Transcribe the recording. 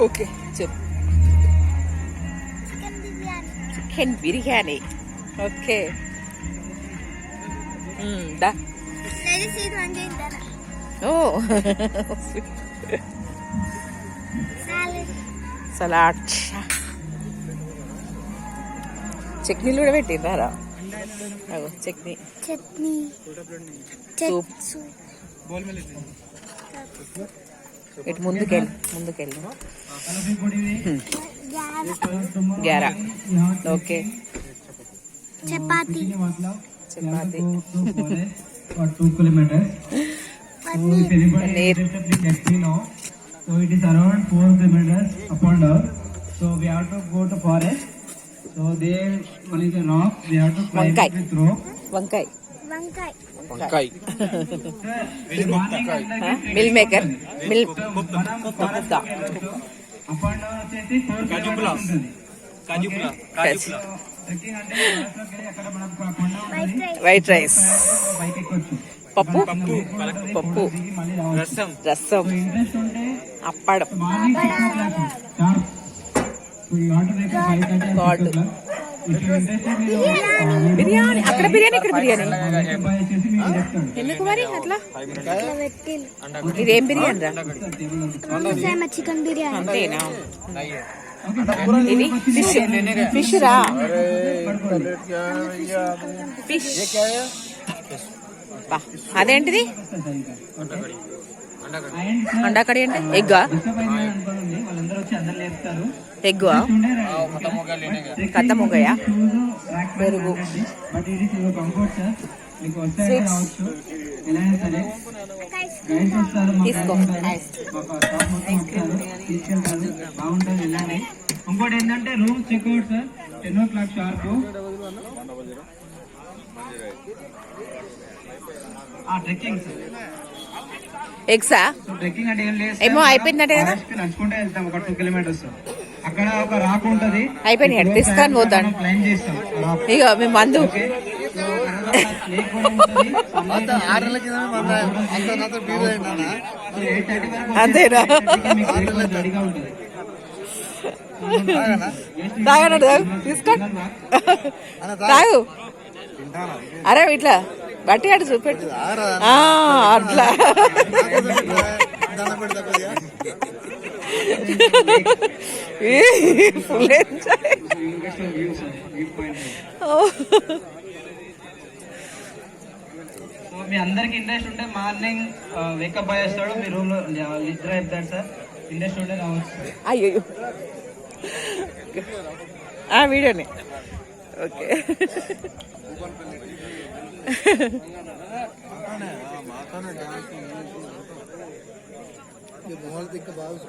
Okay చెప్పు chicken biryani chicken biryani okay మ్మ్, దా లేదు సీట్ వన్ చేయించాను ఇటు ముందుకెళ్ళి ముందుకెళ్ళి గ్యారా గ్యారా okay chapati chapati for two kilometers. So if anybody Paneer. is interested, please let me know. So it is around four kilometers up and down. So we have to go to forest. So there one is a rock. We have to climb Vankai. it with rope. వంకాయ వంకాయ. Meal maker mill white. Rice పప్పు? పప్పు రసం. రసం. అప్పడం. Morning biryani అక్కడ బిర్యానీ ఇక్కడ బిర్యానీ. ఎందుకు మరి అట్లా? ఇట్లా పెట్టి ఇదేం బిర్యానీ రా? చికెన్ బిర్యానీ. అంతేనా? ఇది ఫిష్ ఫిష్ రా. ఫిష్. అదేంటిది? అండ్ అండాకడి అంటే ఎగ్గా? డిస్టర్బ్ అయిందని అనుకోండి వాళ్ళందరూ వచ్చి అందరు లేపుతారు ఎగ్గా కథ మొగయా పెరుగు. తీసుకో. ఇంకోటి ఏంటంటే room checkout sir ten o'clock sharp. Trekking sir. ఎగ్సా? Trekking అంటే ఏం లేదు ఏమో అయిపోయిందంటే కదా? నడుచుకుంటే వెళ్తాం ఒక టూ కిలోమీటర్స్. అక్కడ ఒక రాక్ ఉంటది. అయిపోయినాయి తీసుకొని పోతాను. ఇక మీ మందు. అంతేనా? తాగనడు తాగు. తీసుకో తాగు. అరే ఇట్లా. బట్టి అటు చూపెట్టు. ఆ, అట్లా. ఫుల్ ఎంజాయ్ మీ అందరికి ఇంట్రెస్ట్ ఉంటే మార్నింగ్ వేకప్ బాయ్ వస్తాడు మీ రూమ్లో నిద్ర అవుతాడు సార్. ఇంట్రెస్ట్ ఉంటే అయ్యో ఆ వీడియోని. ఓకే. ਮਾਤਾ ਨੇ ਮਾਤਾ ਨੇ ਡਾਂਸ ਕੀਤੀ ਇਹ ਬਹੁਤ ਇੱਕ ਬਾਤ